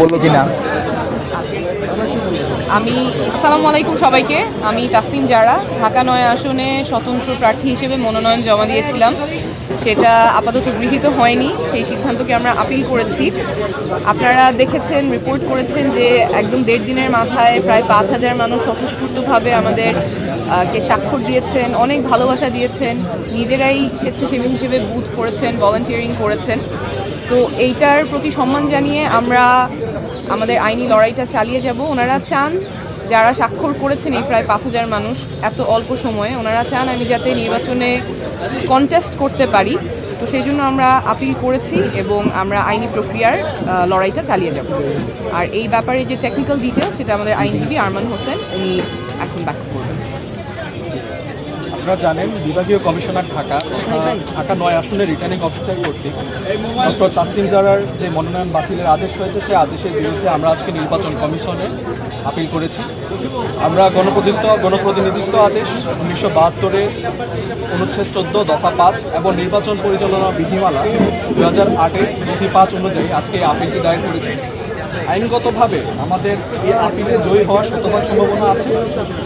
বলল কিনা? আমি, আসসালামু আলাইকুম সবাইকে। আমি তাসনিম জারা, ঢাকা নয় আসনে স্বতন্ত্র প্রার্থী হিসেবে মনোনয়ন জমা দিয়েছিলাম। সেটা আপাতত গৃহীত হয়নি, সেই সিদ্ধান্তকে আমরা আপিল করেছি। আপনারা দেখেছেন রিপোর্ট করেছেন যে একদম দেড় দিনের মাথায় প্রায় পাঁচ হাজার মানুষ স্বতঃস্ফূর্তভাবে আমাদের কে স্বাক্ষর দিয়েছেন, অনেক ভালোবাসা দিয়েছেন, নিজেরাই স্বেচ্ছাসেবী হিসেবে বুথ করেছেন ভলান্টিয়ারিং করেছেন। তো এইটার প্রতি সম্মান জানিয়ে আমরা আমাদের আইনি লড়াইটা চালিয়ে যাব। ওনারা চান যারা স্বাক্ষর করেছেন এই প্রায় পাঁচ হাজার মানুষ এত অল্প সময়ে, ওনারা চান আমি যাতে নির্বাচনে কন্টেস্ট করতে পারি। তো সেই জন্য আমরা আপিল করেছি এবং আমরা আইনি প্রক্রিয়ার লড়াইটা চালিয়ে যাব। আর এই ব্যাপারে যে টেকনিক্যাল ডিটেলস সেটা আমাদের আইনজীবী আরমান হোসেন, উনি এখন ব্যাখ্যা করবেন। আপনারা জানেন, বিভাগীয় কমিশনার ঢাকা ঢাকা নয় আসনের রিটার্নিং অফিসার কর্তৃক ডক্টর তাসলিম জারার যে মনোনয়ন বাতিলের আদেশ হয়েছে, সেই আদেশের বিরুদ্ধে আমরা আজকে নির্বাচন কমিশনে আপিল করেছি। আমরা গণপ্রতিনিধিত্ব গণপ্রতিনিধিত্ব আদেশ উনিশশো বাহাত্তরে অনুচ্ছেদ চোদ্দ, দফা পাঁচ এবং নির্বাচন পরিচালনা বিধিমালা দু হাজার আটের বিধি পাঁচ অনুযায়ী আজকে আপিলটি দায়ের করেছি। আইনগতভাবে আমাদের এই আপিলে জয়ী হওয়ার শতভাগ সম্ভাবনা আছে।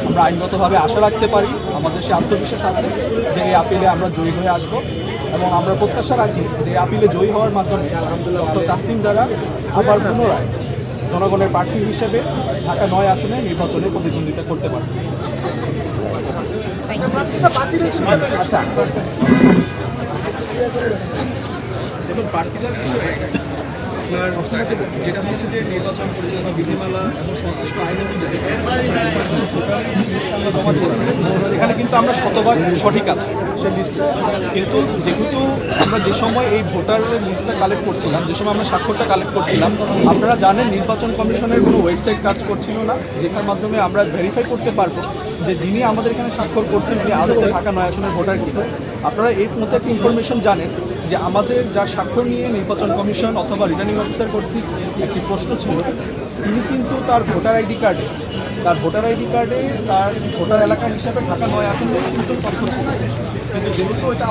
আমরা আইনগতভাবে আশা রাখতে পারি, আমাদের সে আত্মবিশ্বাস আছে যে এই আপিলে আমরা জয়ী হয়ে আসব। এবং আমরা প্রত্যাশা রাখি যে আপিলে জয়ী হওয়ার মাধ্যমে ডক্টর তাসলিম যারা আবার পুনরায় জনগণের প্রার্থী হিসেবে ঢাকা নয় আসনে নির্বাচনে প্রতিদ্বন্দ্বিতা করতে পারবে। আচ্ছা। দেখুন প্রার্থীদের বিষয়ে আপনার যেটা হচ্ছে যে নির্বাচন পরিচালনা বিধিমালা এবং সংশ্লিষ্ট আইন অনুযায়ী সেখানে কিন্তু আমরা শতভাগ সঠিক আছে সেই লিস্টে কিন্তু যেহেতু আমরা যে সময় এই ভোটারের লিস্টটা কালেক্ট করছিলাম, যে সময় আমরা স্বাক্ষরটা কালেক্ট করছিলাম, আপনারা জানেন নির্বাচন কমিশনের কোনো ওয়েবসাইট কাজ করছিল না, যেটার মাধ্যমে আমরা ভেরিফাই করতে পারব যে যিনি আমাদের এখানে স্বাক্ষর করছেন, তিনি আদৌ ঢাকা নয় আসনের ভোটার কিনা, আপনারা এর মধ্যে একটা ইনফরমেশন জানেন যে আমাদের যা স্বাক্ষর নিয়ে নির্বাচন কমিশন অথবা রিটার্নিং অফিসার কর্তৃক একটি প্রশ্ন ছিল, তিনি কিন্তু তার ভোটার আইডি কার্ডে তার ভোটার আইডি কার্ডে তার ভোটার এলাকা হিসাবে ঢাকা নয় আসনের কিন্তু তথ্য ছিল। কিন্তু যেহেতু এটা